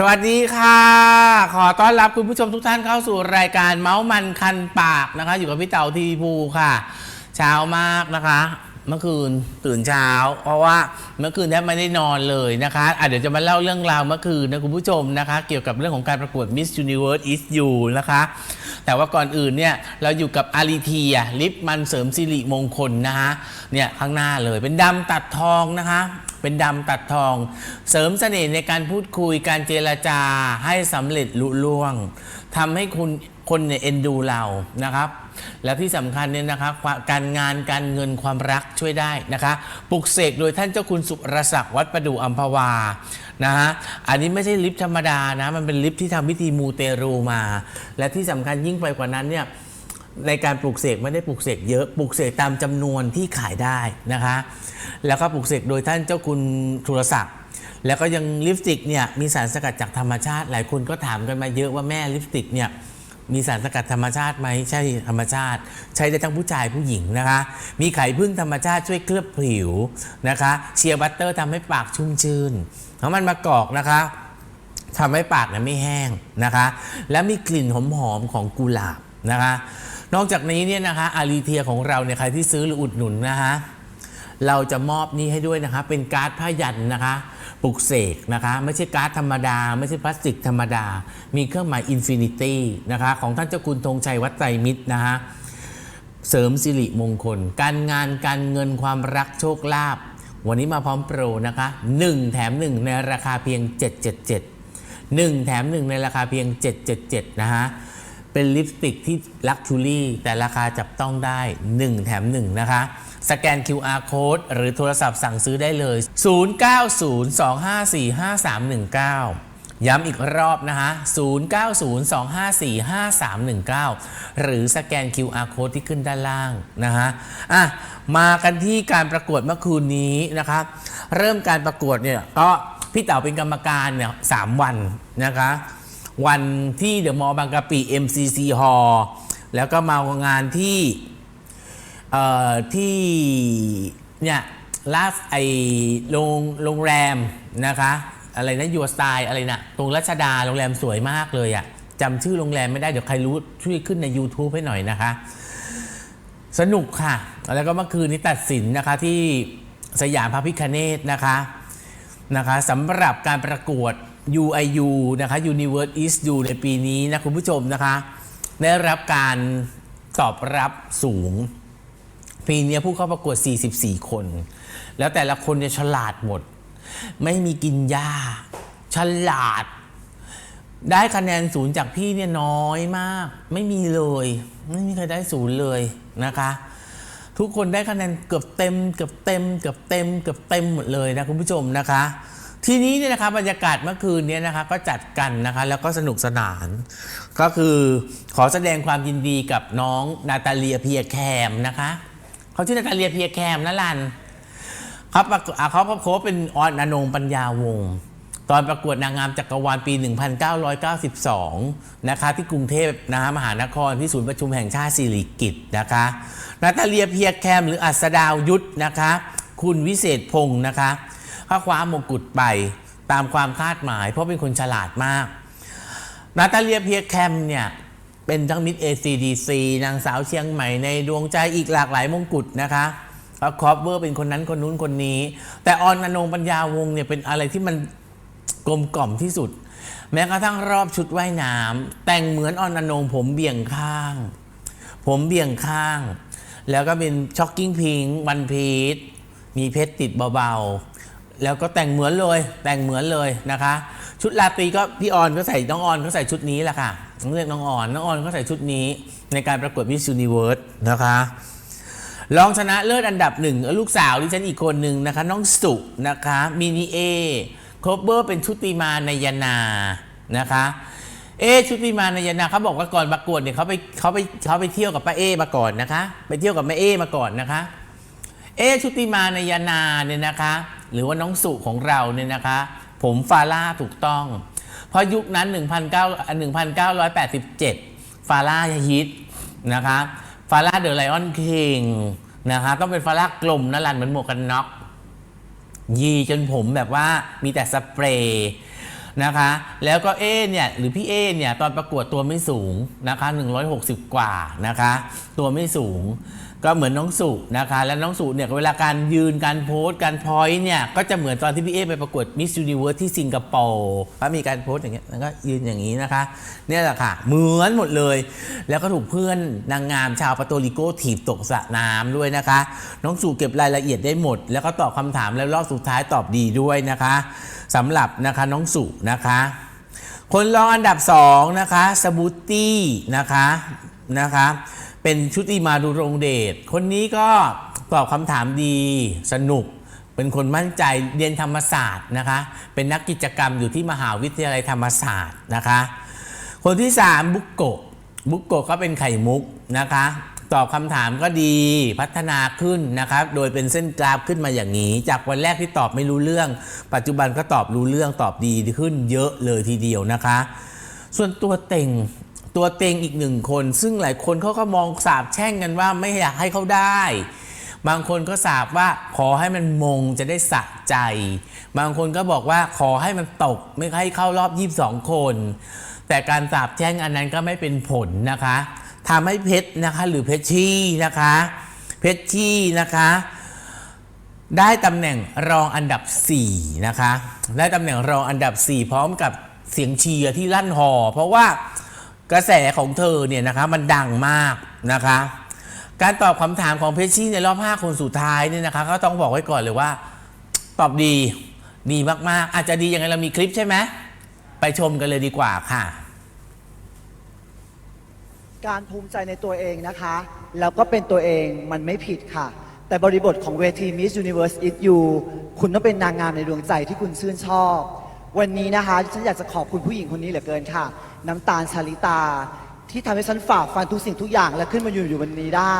สวัสดีค่ะ ขอต้อนรับคุณผู้ชมทุกท่านเข้าสู่รายการเมาส์มันคันปากนะคะ อยู่กับพี่เต่าทีวีภูค่ะ เช้ามากนะคะ เมื่อคืนตื่นเช้า เพราะว่าเมื่อคืนแทบไม่ได้นอนเลยนะคะอะเดี๋ยวจะมาเล่าเรื่องราวเมื่อคืนนะคุณผู้ชมนะคะ เกี่ยวกับเรื่องของการประกวด Miss Universe is you นะคะ แต่ว่าก่อนอื่นเนี่ยเราอยู่กับอาริเทียลิปมันเสริมสิริมงคลนะคะเนี่ยข้างหน้าเลยเป็นดำตัดทองนะคะ เป็นดำตัดทอง เสริมเสน่ห์ในการพูดคุยการเจรจาให้สำเร็จลุล่วงทำให้คุณคนเนี่ยเอ็นดูเรานะครับ และที่สำคัญเนี่ยนะคะการงานการเงินความรักช่วยได้นะคะปลุกเสกโดยท่านเจ้าคุณสุรศักดิ์วัดประดู่อัมพวานะฮะอันนี้ไม่ใช่ลิฟต์ธรรมดานะ มันเป็นลิฟต์ที่ทำพิธีมูเตรูมา และที่สำคัญยิ่งไปกว่านั้นเนี่ย ในการปลูกเสกไม่ได้ปลูกเสกเยอะปลูกเสกตามจำนวนที่ขายได้นะคะ แล้วก็ปลูกเสกโดยท่านเจ้าคุณทุรศักดิ์แล้วก็ยังลิปสติกเนี่ยมีสารสกัดจากธรรมชาติ หลายคนก็ถามกันมาเยอะว่าแม่ลิปสติกเนี่ยมีสารสกัดธรรมชาติไหมใช่ธรรมชาติ ใช้ได้ทั้งผู้ชายผู้หญิงนะคะ มีไข่พึ่งธรรมชาติช่วยเคลือบผิวนะคะเชียร์บัตเตอร์ทำให้ปากชุ่มชื่นน้ำมันมะกอกนะคะทำให้ปากเนี่ยไม่แห้งนะคะ และมีกลิ่นหอมๆของกุหลาบนะคะ นอกจากนี้เนี่ยนะคะอารีเทียของเราเนี่ยใครที่ซื้อหรืออุดหนุนนะคะเราจะมอบนี้ให้ด้วยนะคะ เป็นการ์ดผ้ายันนะคะปลุกเสกนะคะ ไม่ใช่การ์ดธรรมดา ไม่ใช่พลาสติกธรรมดา มีเครื่องหมายอินฟินิตี้นะคะของท่านเจ้าคุณธงชัยวัดไตรมิตรนะคะเสริมสิริมงคล การงานการเงินความรักโชคลาภวันนี้มาพร้อมโปรนะคะ 1 แถม 1 ในราคาเพียง 777 1 แถม 1 ในราคาเพียง 777 นะฮะ เป็นลิปสติกที่ลักชูรี่แต่ราคาจับต้องได้ 1 แถม 1 นะคะ สแกน QR code หรือโทรศัพท์สั่งซื้อได้เลย 0902545319 ย้ำอีกรอบนะคะ 0902545319 หรือสแกน QR code ที่ขึ้นด้านล่างนะคะอะมากันที่การประกวดเมื่อคืนนี้นะคะ เริ่มการประกวดเนี่ยก็พี่เต๋าเป็นกรรมการเนี่ยสามวันนะคะ วันที่เดอะมอลล์บางกะปิ MCC Hall แล้วก็มางานที่เอ่อที่เนี่ยลาสไอโรงโรงแรมนะคะ อะไรนะยูสไตล์อะไรนะตรงรัชดาโรงแรมสวยมากเลยอะ่ะจำชื่อโรงแรมไม่ได้เดี๋ยวใครรู้ช่วยขึ้นใน YouTube ให้หน่อยนะคะ สนุกค่ะ แล้วก็เมื่อคืนนี้ตัดสินนะคะที่สยามพระพิคเนตนะคะนะคะสำหรับการประกวด UIU นะคะ Universe is You ในปีนี้นะคุณผู้ชมนะคะ ได้รับการตอบรับสูง ปีนี้ผู้เข้าประกวด 44 คน แล้วแต่ละคนเนี่ยฉลาดหมด ไม่มีกินยาฉลาด ได้คะแนนศูนย์จากพี่เนี่ยน้อยมาก ไม่มีเลย ไม่มีใครได้ศูนย์เลยนะคะ ทุกคนได้คะแนนเกือบเต็ม เกือบเต็ม เกือบเต็ม เกือบเต็มหมดเลยนะคุณผู้ชมนะคะ ทีนี้เนี่ยนะคะบรรยากาศเมื่อคืนเนี้นะคะก็จัดกันนะคะแล้วก็สนุกสนาน ก็คือขอแสดงความยินดีกับน้องนาตาเลียเพียแคมนะคะเขาชื่อนาตาเลียเพียแคมนะลันเขาประกวดเขาเขาโคเป็นออนอนงปัญญาวงศ์ตอนประกวดนางงามจักรวาลปี 1992 นะคะที่กรุงเทพนะฮะมหานครที่ศูนย์ประชุมแห่งชาติสิริกิตนะคะนาตาเลียเพียแคมหรืออัสดาวยุทธนะคะ คุณวิเศษพงศ์นะคะ เขาคว้ามงกุฎไปตามความคาดหมาย เพราะเป็นคนฉลาดมาก นาตาเลียเพียแคมเนี่ย เป็นทั้งมิด ACDC นางสาวเชียงใหม่ในดวงใจอีกหลากหลายมงกุฎนะคะแล้วคอปเวอร์เป็นคนนั้นคนนู้นคนนี้ แต่ออนอนงปัญญาวงเนี่ยเป็นอะไรที่มันกลมกล่อมที่สุด แม้กระทั่งรอบชุดว่ายน้ำแต่งเหมือนออนอนงผมเบี่ยงข้าง ผมเบี่ยงข้าง แล้วก็เป็นช็อกกิ้งพิงวันพีชมีเพชรติดเบาๆ แล้วก็แต่งเหมือนเลยแต่งเหมือนเลยนะคะ ชุดราตรีก็พี่ออนก็ใส่น้องออนก็ใส่ชุดนี้แหละค่ะต้องเรียกน้องออนน้องออนก็ใส่ชุดนี้ ในการประกวด Miss Universe นะคะรองชนะเลิศอันดับหนึ่งลูกสาวดิฉันอีกคนหนึ่งนะคะ น้องสุนะคะมินิเอโคเบอร์เป็นชุติมานายนานะคะ เอชุติมานายนาเขาบอกว่าก่อนประกวดเนี่ยเขาไปเขาไปเขาไปเที่ยวกับป้าเอมาก่อนนะคะ ไปเที่ยวกับแม่เอมาก่อนนะคะ เอชุติมานายนาเนี่ยนะคะ หรือว่าน้องสุของเราเนี่ยนะคะ ผมฟาร่าถูกต้อง เพราะยุคนั้น 1987 ฟาร่าฮิตนะคะ ฟาร่าเดอะไลออนคิงนะคะต้องเป็นฟาร่ากลมนะลันเหมือนหมวกกันน็อกยีจนผมแบบว่ามีแต่สเปรย์นะคะ แล้วก็เอเนี่ยหรือพี่เอเนี่ยตอนประกวดตัวไม่สูงนะคะ 160 กว่านะคะ ตัวไม่สูง ก็เหมือนน้องสุนะคะ และน้องสุเนี่ยเวลาการยืนการโพสการพอยเนี่ยก็จะเหมือนตอนที่พี่เอไปประกวดมิส s u นิเวิร์สที่สิงคโปร์ก็มีการโพสอย่างเงี้ยแล้วก็ยืนอย่างนี้นะคะ เนี่ยแหละค่ะ เหมือนหมดเลย แล้วก็ถูกเพื่อนนางงามชาวปาโตริโกถีบตกสระน้ำด้วยนะคะ น้องสุเก็บรายละเอียดได้หมด แล้วก็ตอบคำถามแล้วรอบสุดท้ายตอบดีด้วยนะคะสำหรับนะคะน้องสุนะคะ คนรองอันดับ2นะคะสบูตี้นะคะนะคะ เป็นชุติมาดูรงเดชคนนี้ก็ตอบคำถามดีสนุก เป็นคนมั่นใจเรียนธรรมศาสตร์นะคะ เป็นนักกิจกรรมอยู่ที่มหาวิทยาลัยธรรมศาสตร์นะคะ คนที่ 3 บุกโกะบุกโกะก็เป็นไข่มุกนะคะตอบคำถามก็ดีพัฒนาขึ้นนะครับ โดยเป็นเส้นกราฟขึ้นมาอย่างนี้ จากวันแรกที่ตอบไม่รู้เรื่อง ปัจจุบันก็ตอบรู้เรื่องตอบดีขึ้นเยอะเลยทีเดียวนะคะ ส่วนตัวเต็ง ตัวเต็งอีกหนึ่งคน ซึ่งหลายคนเขาก็มองสาบแช่งกันว่าไม่อยากให้เขาได้ บางคนก็สาบว่าขอให้มันมงจะได้สะใจ บางคนก็บอกว่าขอให้มันตกไม่ให้เข้ารอบ 22 คน แต่การสาบแช่งอันนั้นก็ไม่เป็นผลนะคะทำให้เพชรนะคะหรือเพชรชี่นะคะ เพชรชี่นะคะได้ตำแหน่งรองอันดับ 4 นะคะ ได้ตำแหน่งรองอันดับ 4 พร้อมกับเสียงเชียร์ที่ลั่นหอ เพราะว่า กระแสของเธอเนี่ยนะคะมันดังมากนะคะ การตอบคำถามของเพชรชี่ในรอบ 5 คนสุดท้ายเนี่ยนะคะก็ต้องบอกไว้ก่อนเลยว่า ตอบดีดีมากๆ อาจจะดียังไงเรามีคลิปใช่ไหมไปชมกันเลยดีกว่าค่ะ การภูมิใจในตัวเองนะคะ แล้วก็เป็นตัวเองมันไม่ผิดค่ะ แต่บริบทของเวที Miss Universe is you คุณต้องเป็นนางงามในดวงใจที่คุณชื่นชอบ วันนี้นะคะฉันอยากจะขอบคุณผู้หญิงคนนี้เหลือเกินค่ะ น้ำตาลชาลิตา ที่ทำให้ฉันฝ่าฟันทุกสิ่งทุกอย่างและขึ้นมาอยู่อยู่วันนี้ได้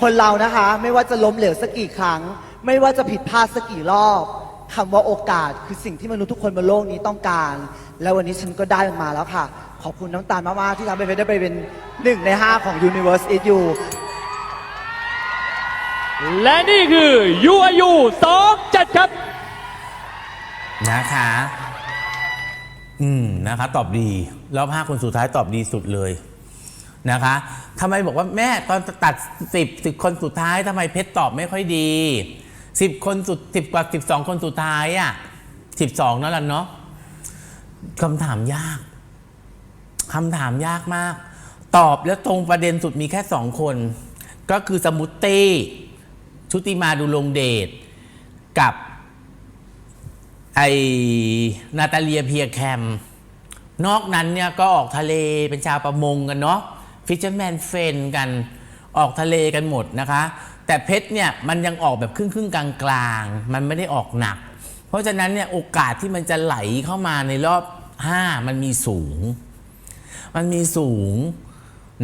คนเรานะคะไม่ว่าจะล้มเหลวสักกี่ครั้ง ไม่ว่าจะผิดพลาดสักกี่รอบคำว่าโอกาสคือสิ่งที่มนุษย์ทุกคนบนโลกนี้ต้องการ และวันนี้ฉันก็ได้มันมาแล้วค่ะ ขอบคุณน้ำตาลมากๆที่ทำให้เพชรได้ไปเป็นหนึ่งในห้าของ Universe is you และนี่คือ UIU 27 ครับ นะคะ อืมนะคะตอบดีรอบห้าคนสุดท้ายตอบดีสุดเลยนะคะทำไมบอกว่าแม่ตอนตัดสิบสิบคนสุดท้ายทำไมเพชรตอบไม่ค่อยดีสิบคนสุดสิบกว่าสิบสองคนสุดท้ายอะสิบสองนั่นแหละเนาะคำถามยากคำถามยากมาก ตอบแล้วตรงประเด็นสุดมีแค่สองคน ก็คือสมุตต้ชุติมาดูลงเดชกับ ไอนาตาเลียเพียแคม นอกนั้นเนี่ยก็ออกทะเลเป็นชาวประมงกันเนาะฟิชเชอร์แมนเฟนกันออกทะเลกันหมดนะคะ แต่เพชรเนี่ยมันยังออกแบบครึ่งครึ่งๆกลางกลางๆมันไม่ได้ออกหนัก เพราะฉะนั้นเนี่ยโอกาสที่มันจะไหลเข้ามาในรอบ 5 มันมีสูง มันมีสูง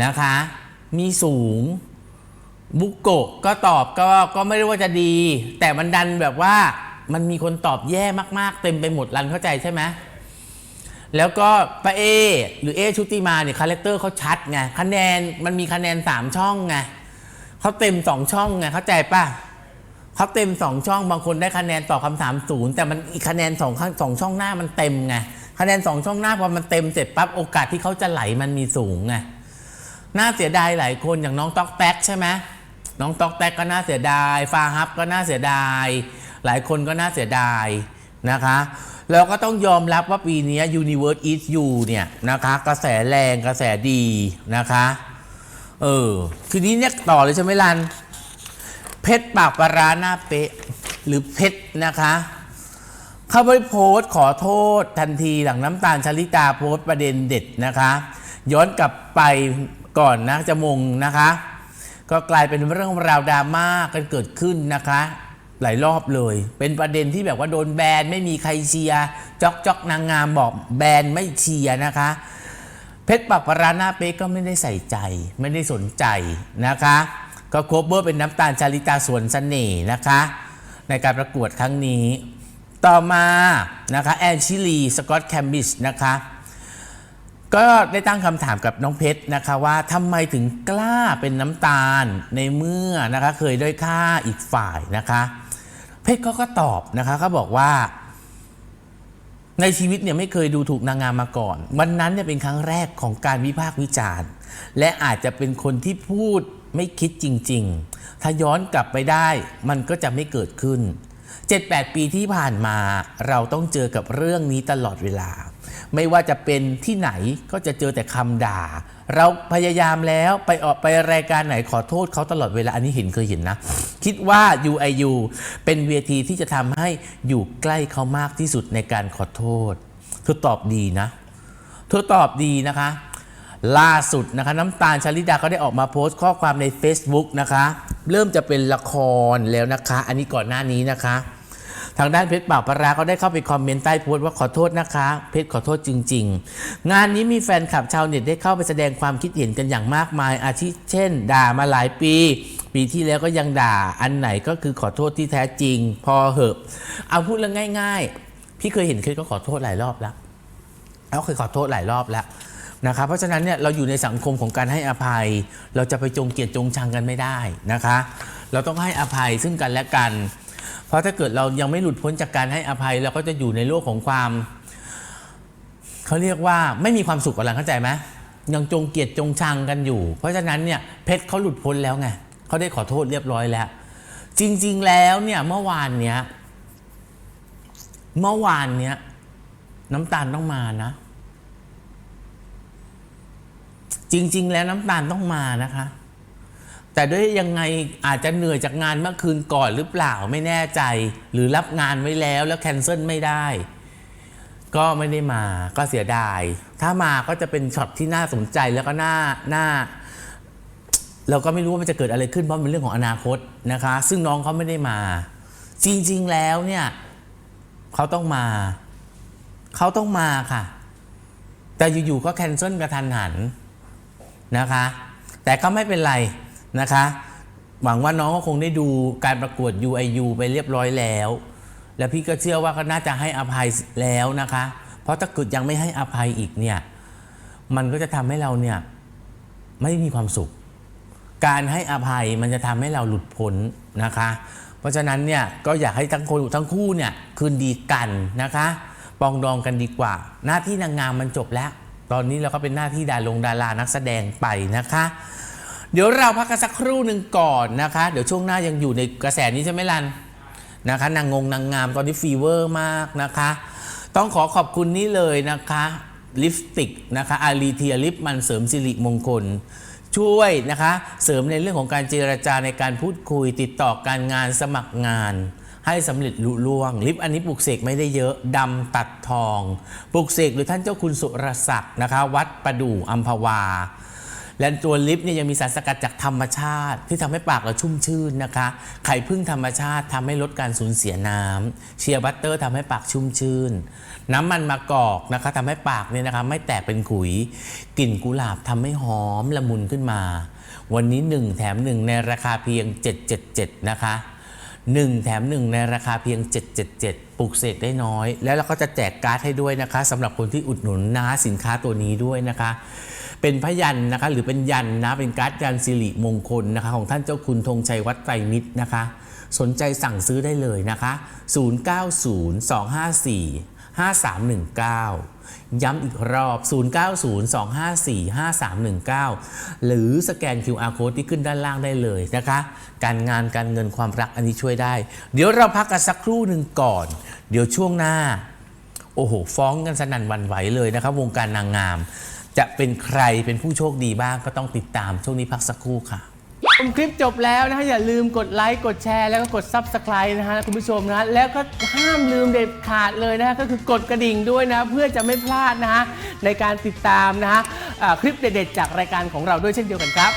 นะคะ มีสูงบุกโกะก็ตอบก็ก็ไม่ได้ว่าจะดี แต่มันดันแบบว่า มันมีคนตอบแย่มากๆ เต็มไปหมดรันเข้าใจใช่ไหมแล้วก็ป้าเอ หรือเอชุติมาเนี่ยคาแรคเตอร์เขาชัดไงคะแนนมันมีคะแนน3ช่องไงเขาเต็ม2ช่องไงเข้าใจป่ะเขาเต็ม2ช่องบางคนได้คะแนนตอบคำถามศูนย์แต่มันอีกคะแนนสองข้างสองช่องหน้ามันเต็มไงคะแนนสองช่องหน้าพอมันเต็มเสร็จปั๊บโอกาสที่เขาจะไหลมันมีสูงไงน่าเสียดายหลายคนอย่างน้องต๊อกแต๊กใช่ไหมน้องต๊อกแต๊กก็น่าเสียดายฟาฮับก็น่าเสียดาย หลายคนก็น่าเสียดายนะคะ แล้วก็ต้องยอมรับว่าปีนี้ Universe is you เนี่ยนะคะ กระแสแรงกระแสดีนะคะ เออทีนี้เนี่ยต่อเลยใช่ไหมลัน เพชรปากปาร้าหน้าเป๊ะ หรือเพชรนะคะเขาไปโพสต์ขอโทษทันทีหลังน้ำตาลชลิตาโพสต์ประเด็นเด็ดนะคะ ย้อนกลับไปก่อนนะจะมงนะคะ ก็กลายเป็นเรื่องราวดราม่ากันเกิดขึ้นนะคะ หลายรอบเลย เป็นประเด็นที่แบบว่าโดนแบนไม่มีใครเชียร์จอกจอกนางงามบอกแบนไม่เชียร์นะคะ เพชรปักปราหน้าเป๊กก็ไม่ได้ใส่ใจ ไม่ได้สนใจนะคะ ก็โคเบอร์เป็นน้ำตาลชาลิตาสวนเสน่ห์นะคะ ในการประกวดครั้งนี้ ต่อมานะคะแอนชิลีสกอตแคมบิชนะคะก็ได้ตั้งคำถามกับน้องเพชรนะคะว่าทำไมถึงกล้าเป็นน้ำตาลในเมื่อนะคะเคยด้อยค่าอีกฝ่ายนะคะ ชรเขาก็ตอบนะคะเขาบอกว่า ในชีวิตเนี่ยไม่เคยดูถูกนางงามมาก่อน วันนั้นเนี่ยเป็นครั้งแรกของการวิพากษ์วิจารณ์ และอาจจะเป็นคนที่พูดไม่คิดจริง ๆ ถ้าย้อนกลับไปได้มันก็จะไม่เกิดขึ้น 7-8 ปีที่ผ่านมาเราต้องเจอกับเรื่องนี้ตลอดเวลา ไม่ว่าจะเป็นที่ไหนก็จะเจอแต่คำด่า เราพยายามแล้วไปออกไปรายการไหนขอโทษเขาตลอดเวลาอันนี้เห็นเคยเห็นนะ คิดว่า UIU เป็นเวทีที่จะทำให้อยู่ใกล้เขามากที่สุดในการขอโทษเธอตอบดีนะเธอตอบดีนะคะ ล่าสุดนะคะน้ำตาลชลิดาก็ได้ออกมาโพสต์ข้อความใน Facebook นะคะ เริ่มจะเป็นละครแล้วนะคะ อันนี้ก่อนหน้านี้นะคะ ทางด้านเพชรป่าวปราก็ได้เข้าไปคอมเมนต์ใต้โพสต์ว่าขอโทษนะคะ เพชรขอโทษจริง ๆ งานนี้มีแฟนคลับชาวเน็ตได้เข้าไปแสดงความคิดเห็นกันอย่างมากมาย อาทิเช่น ด่ามาหลายปี ปีที่แล้วก็ยังด่าอันไหนก็คือขอโทษที่แท้จริง พอเหอะ เอาพูดเรื่องง่าย ๆ พี่เคยเห็นเคยก็ขอโทษหลายรอบแล้วแล้วเคยขอโทษหลายรอบแล้วนะคะเพราะฉะนั้นเนี่ยเราอยู่ในสังคมของการให้อภัย เราจะไปจงเกลียดจงชังกันไม่ได้นะคะ เราต้องให้อภัยซึ่งกันและกัน เพราะถ้าเกิดเรายังไม่หลุดพ้นจากการให้อภัยเราก็จะอยู่ในโลกของความเขาเรียกว่าไม่มีความสุขกันแล้วเข้าใจไหมยังจงเกียดจงชังกันอยู่ เพราะฉะนั้นเนี่ยเพชรเขาหลุดพ้นแล้วไงเขาได้ขอโทษเรียบร้อยแล้ว จริง ๆ แล้วเนี่ยเมื่อวานเนี้ยเมื่อวานเนี้ยน้ำตาลต้องมานะ จริง ๆ แล้วน้ำตาลต้องมานะคะ แต่ด้วยยังไงอาจจะเหนื่อยจากงานเมื่อคืนก่อนหรือเปล่าไม่แน่ใจ หรือรับงานไว้แล้วแล้วแคนเซิลไม่ได้ ก็ไม่ได้มาก็เสียดาย ถ้ามาก็จะเป็นช็อตที่น่าสนใจแล้วก็น่าน่าเราก็ไม่รู้ว่ามันจะเกิดอะไรขึ้นเพราะเป็นเรื่องของอนาคตนะคะ ซึ่งน้องเขาไม่ได้มา จริง ๆ แล้วเนี่ยเขาต้องมา เขาต้องมาค่ะ แต่อยู่ ๆ ก็แคนเซิลกระทันหันนะคะ แต่ก็ไม่เป็นไร นะคะ หวังว่าน้องก็คงได้ดูการประกวด UIU ไปเรียบร้อยแล้ว แล้วพี่ก็เชื่อว่าก็น่าจะให้อภัยแล้วนะคะ เพราะถ้าเกิดยังไม่ให้อภัยอีกเนี่ย มันก็จะทำให้เราเนี่ยไม่มีความสุข การให้อภัยมันจะทำให้เราหลุดพ้นนะคะ เพราะฉะนั้นเนี่ยก็อยากให้ทั้งคนทั้งคู่เนี่ยคืนดีกันนะคะปองดองกันดีกว่า หน้าที่นางงามมันจบแล้ว ตอนนี้เราก็เป็นหน้าที่ดาลงดารานักแสดงไปนะคะ เดี๋ยวเราพักกันสักครู่หนึ่งก่อนนะคะ เดี๋ยวช่วงหน้ายังอยู่ในกระแสนี้ใช่ไหมลันนะคะ นางงงนางงามตอนนี้ฟีเวอร์มากนะคะ ต้องขอขอบคุณนี่เลยนะคะลิปสติกนะคะอารีเทียลิปมันเสริมสิริมงคล ช่วยนะคะ เสริมในเรื่องของการเจรจาในการพูดคุย ติดต่อการงานสมัครงาน ให้สำเร็จลุล่วง ลิปอันนี้ปลูกเสกไม่ได้เยอะดำตัดทองปลูกเสกหรือท่านเจ้าคุณสุรศักดิ์นะคะ วัดประดู่อัมพวา และตัวลิปเนี่ยยังมีสารสกัดจากธรรมชาติ ที่ทำให้ปากเราชุ่มชื่นนะคะ ไข่พึ่งธรรมชาติทำให้ลดการสูญเสียน้ำเชียร์บัตเตอร์ทำให้ปากชุ่มชื่น น้ำมันมะกอกนะคะทำให้ปากเนี่ยนะคะไม่แตกเป็นขุย กลิ่นกุหลาบทำให้หอมละมุนขึ้นมา วันนี้ 1 แถม 1 ในราคาเพียง 777 นะคะ 1 แถม 1 ในราคาเพียง 777ปลูกเสกได้น้อย แล้วเราก็จะแจกการ์ดให้ด้วยนะคะสำหรับคนที่อุดหนุนนะสินค้าตัวนี้ด้วยนะคะ เป็นพยันนะคะ หรือเป็นยันนะเป็นการ์ดยันสิริมงคลนะคะ ของท่านเจ้าคุณธงชัยวัดไตรมิตรนะคะ สนใจสั่งซื้อได้เลยนะคะ 090254 5319 ย้ำอีกรอบ 0902545319 หรือสแกน QR code ที่ขึ้นด้านล่างได้เลยนะคะ การงานการเงินความรักอันนี้ช่วยได้ เดี๋ยวเราพักกันสักครู่หนึ่งก่อน เดี๋ยวช่วงหน้า โอ้โห ฟ้องกันสนั่นวันไหวเลยนะครับ วงการนางงาม จะเป็นใครเป็นผู้โชคดีบ้างก็ต้องติดตามช่วงนี้พักสักครู่ค่ะ ชมคลิปจบแล้วนะฮะอย่าลืมกดไลค์กดแชร์แล้วก็กด Subscribe นะฮะคุณผู้ชมนะฮะแล้วก็ห้ามลืมเด็ดขาดเลยนะฮะก็คือกดกระดิ่งด้วยนะ เพื่อจะไม่พลาดนะฮะในการติดตามนะฮะอ่าคลิปเด็ดๆจากรายการของเราด้วยเช่นเดียวกันครับ